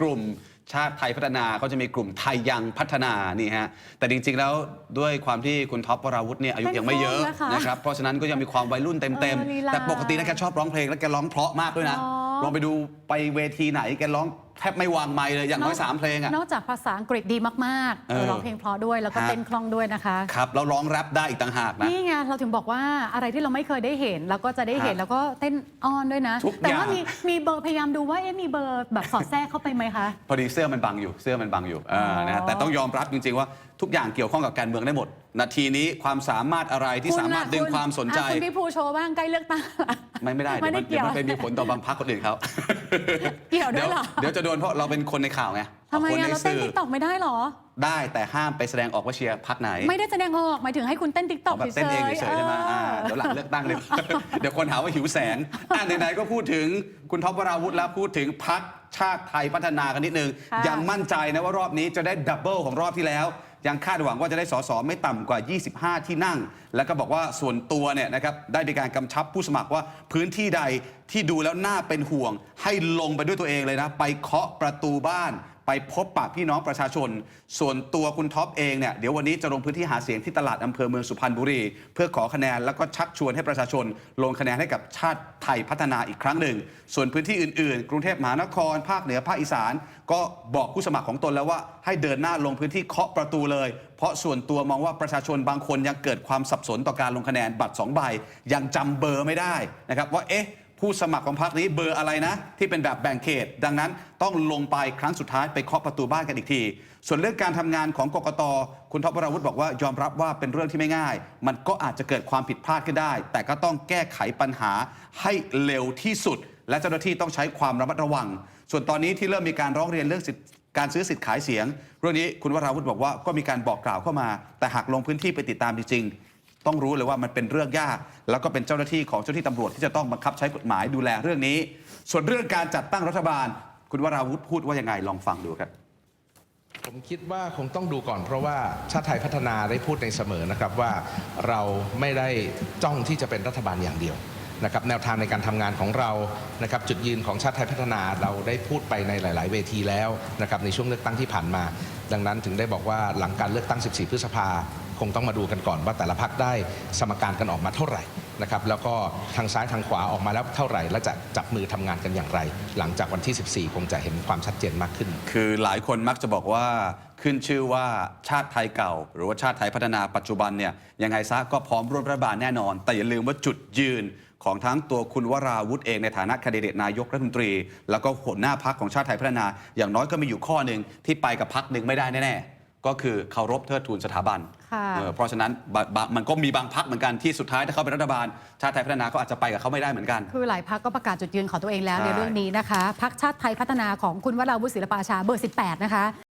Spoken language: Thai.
กลุ่มชาติไทยพัฒนาก็จะมีกลุ่มไทยยังพัฒนานี่ฮะแต่จริงๆแล้วด้วยความที่คุณท็อปวราวุฒิเนี่ยอายุยังไม่เยอะเป็นคนนะคะนะครับเพราะฉะนั้นก็ยังมีความวัยรุ่นเต็มเออลีลาๆแต่ปกตินะแกชอบร้องเพลงแล้วแกร้องเพราะมากด้วยนะอ๋อลองไปดูไปเวทีไหนแกร้อง แทบไม่วางไมค์เลยอย่างน้อยสามเพลงอะ นอกจากภาษาอังกฤษดีมากๆเออเออร้องเพลงเพราะด้วยแล้วก็ฮะ เต้นคล่องด้วยนะคะ ครับแล้วร้องแรปได้อีกต่างหากนะ นี่ไงเราถึงบอกว่าอะไรที่เราไม่เคยได้เห็นเราก็จะได้เห็นฮะแล้วก็เต้นอ้อนด้วยนะ ทุกแต่ว่าอย่างมีมีเบอร์พยายามดูว่าเอ๊ะมีเบอร์แบบสอดแทรกเข้าไปไหมคะ พอดีเสื้อมันบังอยู่เสื้อมันบังอยู่เออนะฮะอ๋อ แต่ต้องยอมรับจริงๆว่าทุกอย่างเกี่ยวข้องกับการเมืองได้หมด นาทีนี้ความสามารถอะไรที่คุณสามารถน่ะดึงณความสนใจอะคุณพี่ภูโชว์บ้างใกล้เลือกตั้งละไม่ไม่ได้ไม่เดี๋ยวได้มันเกี่เดี๋ยยววมันไปมีผลต่อบางพรรคคนอื่นเขาเกี่ยวด้วยเหรอเดี๋ยวจะโดนเพราะเราเป็นคนในข่าวไงทำไมคนอะในเราเต้นสื่อติ๊กต็อกไม่ได้เหรอ ได้แต่ห้ามไปแสดงออกว่าเชียร์พรรคไหน ไม่ได้แสดงออกหมายถึงให้คุณเต้นติ๊กต็อกเอาแบบเฉเต้นเองยเฉยๆใช่ไหมอ่าเดี๋ยวหลังเลือกตั้งเลยเดี๋ยวคนหาว่าหิวแสงอ่าไหนๆก็พูดถึงคุณท็อปวราวุธแล้วพูดถึงพักชาติไทยพัฒนากันนิดนึงะยังมั่นใจนะว่ารอบนี้จะได้ดับเบิลของรอบที่แล้ว ยังคาดหวังว่าจะได้สสไม่ต่ำกว่า 25 ที่นั่ง แล้วก็บอกว่าส่วนตัวเนี่ยนะครับได้มีการกำชับผู้สมัครว่าพื้นที่ใดที่ดูแล้วน่าเป็นห่วง ให้ลงไปด้วยตัวเองเลยนะ ไปเคาะประตูบ้าน ไปพบปะพี่น้องประชาชน ส่วนตัวคุณท็อปเองเนี่ยเดี๋ยววันนี้จะลงพื้นที่หาเสียงที่ตลาดอำเภอเมืองสุพรรณบุรี เพื่อขอคะแนนแล้วก็ชักชวนให้ประชาชน ลงคะแนนให้กับชาติไทยพัฒนาอีกครั้งหนึ่ง ส่วนพื้นที่อื่นๆ กรุงเทพมหานคร ภาคเหนือภาคอีสาน ก็บอกผู้สมัครของตนแล้วว่าให้เดินหน้าลงพื้นที่เคาะประตูเลย เพราะส่วนตัวมองว่าประชาชนบางคนยังเกิดความสับสนต่อการลงคะแนนบัตรสองใบยังจำเบอร์ไม่ได้นะครับว่าเอ๊ะ ผู้สมัครของพรรคนี้เบอร์อะไรนะ ที่เป็นแบบแบ่งเขต ดังนั้นต้องลงไปครั้งสุดท้ายไปเคาะประตูบ้านกันอีกที ส่วนเรื่องการทำงานของกกต คุณท็อปวราวุธบอกว่ายอมรับว่าเป็นเรื่องที่ไม่ง่าย มันก็อาจจะเกิดความผิดพลาดขึ้นได้ แต่ก็ต้องแก้ไขปัญหาให้เร็วที่สุด และเจ้าหน้าที่ต้องใช้ความระมัดระวัง ส่วนตอนนี้ที่เริ่มมีการร้องเรียนเรื่องสิทธิการซื้อสิทธิ์ขายเสียง เรื่องนี้คุณวราวุธบอกว่าก็มีการบอกกล่าวเข้ามา แต่หากลงพื้นที่ไปติดตามจริง ต้องรู้เลยว่ามันเป็นเรื่องยาก แล้วก็เป็นเจ้าหน้าที่ของเจ้าหน้าที่ตำรวจที่จะต้องบังคับใช้กฎหมายดูแลเรื่องนี้ ส่วนเรื่องการจัดตั้งรัฐบาล คุณวราวุธพูดว่ายังไงลองฟังดูครับผมคิดว่าคงต้องดูก่อนเพราะว่าชาติไทยพัฒนาได้พูดในเสมอนะครับว่าเราไม่ได้จ้องที่จะเป็นรัฐบาลอย่างเดียวนะครับแนวทางในการทำงานของเรานะครับจุดยืนของชาติไทยพัฒนาเราได้พูดไปในหลาย ๆ เวทีแล้วนะครับในช่วงเลือกตั้งที่ผ่านมา ดังนั้นถึงได้บอกว่าหลังการเลือกตั้ง 14 พฤษภา คงต้องมาดูกันก่อนว่าแต่ละพักได้สมการกันออกมาเท่าไหร่นะครับแล้วก็ทางซ้ายทางขวาออกมาแล้วเท่าไหร่ และจะจับมือทำงานกันอย่างไร หลังจากวันที่ 14 คงจะเห็นความชัดเจนมากขึ้น คือหลายคนมักจะบอกว่าขึ้นชื่อว่าชาติไทยเก่า หรือว่าชาติไทยพัฒนาปัจจุบันเนี่ยยังไงซะก็พร้อมร่วมรัฐบาลแน่นอน แต่อย่าลืมว่าจุดยืนของทั้งตัวคุณวราวุธเองในฐานะคนดิเดตนายกรัฐมนตรี แล้วก็หัวหน้าพักของชาติไทยพัฒนา อย่างน้อยก็มีอยู่ข้อหนึ่งที่ไปกับพักหนึ่งไม่ได้แน่ๆ ก็คือเคารพเทิดทูนสถาบันค่ะเออเพราะฉะนั้นบะบะมันก็มีบางพักเหมือนกันที่สุดท้ายถ้าเขาเป็นรัฐบาล ชาติไทยพัฒนาก็อาจจะไปกับเขาไม่ได้เหมือนกัน คือหลายพักก็ประกาศจุดยืนของตัวเองแล้วใช่ในเรื่องนี้นะคะพักชาติไทยพัฒนาของคุณวราวุฒิศิลปอาชาเบอร์ 18 นะคะ